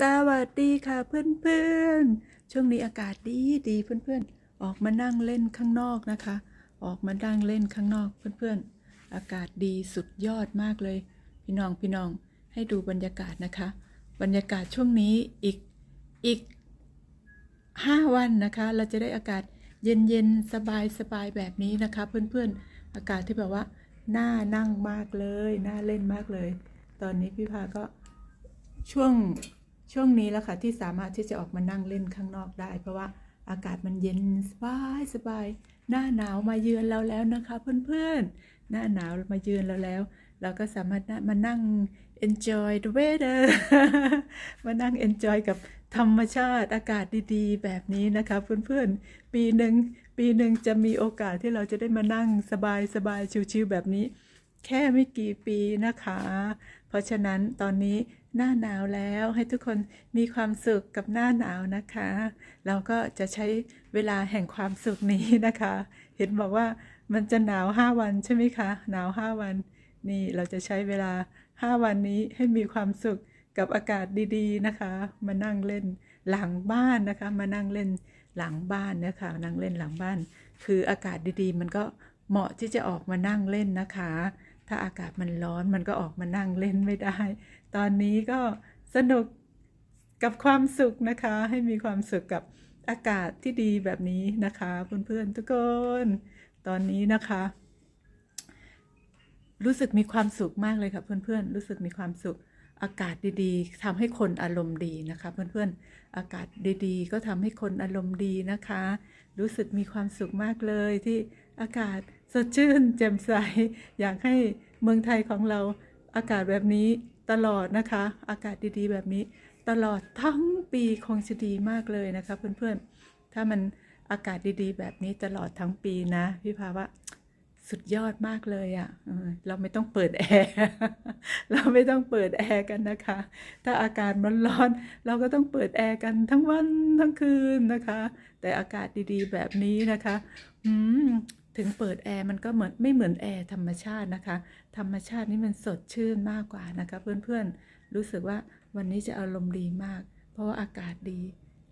สวัสดีค่ะเพื่อนๆ ช่วงนี้อากาศดีดีเพื่อนๆ ออกมานั่งเล่นข้างนอกนะคะ ออกมานั่งเล่นข้างนอกเพื่อนๆ อากาศดีสุดยอดมากเลย พี่น้องพี่น้องให้ดูบรรยากาศนะคะ บรรยากาศช่วงนี้อีกอีกห้าวันนะคะ เราจะได้อากาศเย็นๆ สบายๆ แบบนี้นะคะ เพื่อนๆ อากาศที่แบบว่าน่านั่งมากเลย น่าเล่นมากเลย ตอนนี้พี่พาก็ช่วง ช่วงนี้แล้วค่ะที่สามารถที่จะออกมานั่งเล่นข้างนอกได้ เพราะว่าอากาศมันเย็นสบายสบาย หน้าหนาวมาเยือนเราแล้วนะคะ เพื่อนๆ หน้าหนาวมาเยือนเราแล้ว เราก็สามารถมานั่ง enjoy the weather มานั่ง enjoy กับธรรมชาติอากาศดีๆ แบบนี้นะคะ เพื่อนๆ ปีหนึ่งปีหนึ่งจะมีโอกาสที่เราจะได้มานั่งสบายสบายชิวๆแบบนี้ แค่ไม่กี่ปีนะคะ เพราะฉะนั้นตอนนี้หน้าหนาวแล้วให้ทุกคนมีความสุขกับหน้าหนาวนะคะ เราก็จะใช้เวลาแห่งความสุขนี้นะคะ เห็นบอกว่ามันจะหนาวห้าวันใช่ไหมคะ หนาวห้าวัน นี่เราจะใช้เวลาห้าวันนี้ให้มีความสุขกับอากาศดีๆนะคะ มานั่งเล่นหลังบ้านนะคะ มานั่งเล่นหลังบ้านนะคะนั่งเล่นหลังบ้าน คืออากาศดีๆ มันก็เหมาะที่จะออกมานั่งเล่นนะคะ ถ้าอากาศมันร้อนมันก็ออกมานั่งเล่นไม่ได้ ตอนนี้ก็สนุกกับความสุขนะคะ ให้มีความสุขกับอากาศที่ดีแบบนี้นะคะเพื่อนๆทุกคน ตอนนี้นะคะ รู้สึกมีความสุขมากเลยค่ะเพื่อนๆ รู้สึกมีความสุขอากาศดีๆทำให้คนอารมณ์ดีนะคะ เพื่อนๆ อากาศดีๆ ก็ทำให้คนอารมณ์ดีนะคะ รู้สึกมีความสุขมากเลยที่อากาศ สดชื่นแจ่มใส อยากให้เมืองไทยของเราอากาศแบบนี้ตลอดนะคะ อากาศดีๆ แบบนี้ ตลอดทั้งปีคงจะดีมากเลยนะคะเพื่อนๆ ถ้ามันอากาศดีๆ แบบนี้ตลอดทั้งปีนะ พี่ภาวะสุดยอดมากเลยอะ่ะเราไม่ต้องเปิดแอร์ เราไม่ต้องเปิดแอร์กันนะคะ ถ้าอากาศมันร้อน เราก็ต้องเปิดแอร์กันทั้งวันทั้งคืนนะคะ แต่อากาศดีๆ แบบนี้นะคะ อืม ถึงเปิดแอร์มันก็เหมือนไม่เหมือนแอร์ธรรมชาตินะคะ ธรรมชาตินี่มันสดชื่นมากกว่านะคะ เพื่อนๆ รู้สึกว่าวันนี้จะอารมณ์ดีมาก เพราะว่าอากาศดี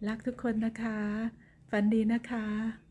รักทุกคนนะคะ ฝันดีนะคะ